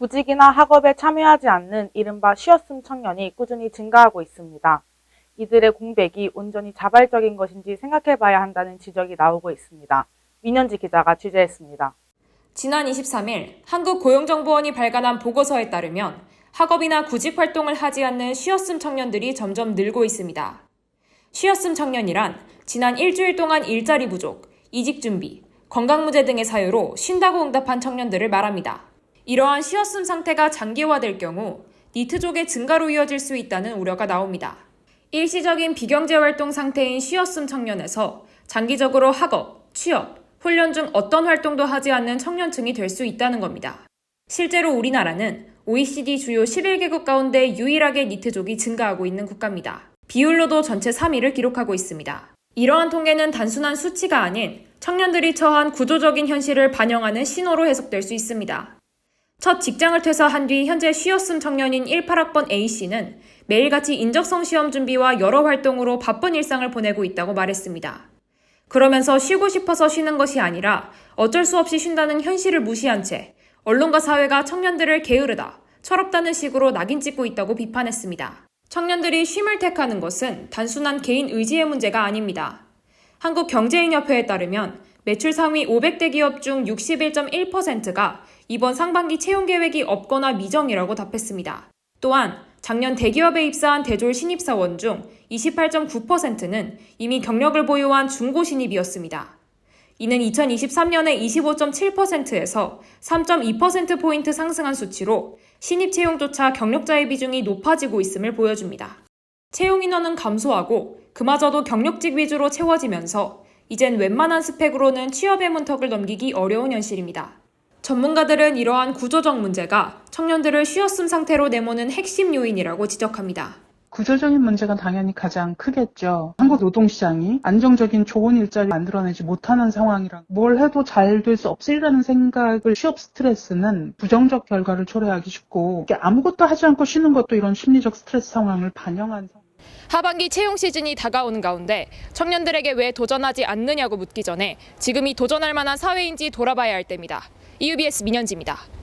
구직이나 학업에 참여하지 않는 이른바 쉬었음 청년이 꾸준히 증가하고 있습니다. 이들의 공백이 온전히 자발적인 것인지 생각해 봐야 한다는 지적이 나오고 있습니다. 민현지 기자가 취재했습니다. 지난 23일 한국고용정보원이 발간한 보고서에 따르면 학업이나 구직 활동을 하지 않는 쉬었음 청년들이 점점 늘고 있습니다. 쉬었음 청년이란 지난 일주일 동안 일자리 부족, 이직 준비, 건강 문제 등의 사유로 쉰다고 응답한 청년들을 말합니다. 이러한 쉬었음 상태가 장기화될 경우 니트족의 증가로 이어질 수 있다는 우려가 나옵니다. 일시적인 비경제 활동 상태인 쉬었음 청년에서 장기적으로 학업, 취업, 훈련 중 어떤 활동도 하지 않는 청년층이 될 수 있다는 겁니다. 실제로 우리나라는 OECD 주요 11개국 가운데 유일하게 니트족이 증가하고 있는 국가입니다. 비율로도 전체 3위를 기록하고 있습니다. 이러한 통계는 단순한 수치가 아닌 청년들이 처한 구조적인 현실을 반영하는 신호로 해석될 수 있습니다. 첫 직장을 퇴사한 뒤 현재 쉬었음 청년인 18학번 A씨는 매일같이 인적성 시험 준비와 여러 활동으로 바쁜 일상을 보내고 있다고 말했습니다. 그러면서 쉬고 싶어서 쉬는 것이 아니라 어쩔 수 없이 쉰다는 현실을 무시한 채 언론과 사회가 청년들을 게으르다, 철없다는 식으로 낙인 찍고 있다고 비판했습니다. 청년들이 쉼을 택하는 것은 단순한 개인 의지의 문제가 아닙니다. 한국경제인협회에 따르면 매출 상위 500대 기업 중 61.1%가 이번 상반기 채용 계획이 없거나 미정이라고 답했습니다. 또한 작년 대기업에 입사한 대졸 신입사원 중 28.9%는 이미 경력을 보유한 중고 신입이었습니다. 이는 2023년에 25.7%에서 3.2%포인트 상승한 수치로 신입 채용조차 경력자의 비중이 높아지고 있음을 보여줍니다. 채용 인원은 감소하고 그마저도 경력직 위주로 채워지면서 이젠 웬만한 스펙으로는 취업의 문턱을 넘기기 어려운 현실입니다. 전문가들은 이러한 구조적 문제가 청년들을 쉬었음 상태로 내모는 핵심 요인이라고 지적합니다. 구조적인 문제가 당연히 가장 크겠죠. 한국 노동시장이 안정적인 좋은 일자리 만들어내지 못하는 상황이라 뭘 해도 잘 될 수 없으리라는 생각을 취업 스트레스는 부정적 결과를 초래하기 쉽고 아무것도 하지 않고 쉬는 것도 이런 심리적 스트레스 상황을 반영한 상황. 하반기 채용 시즌이 다가오는 가운데 청년들에게 왜 도전하지 않느냐고 묻기 전에 지금이 도전할 만한 사회인지 돌아봐야 할 때입니다. EUBS 민현지입니다.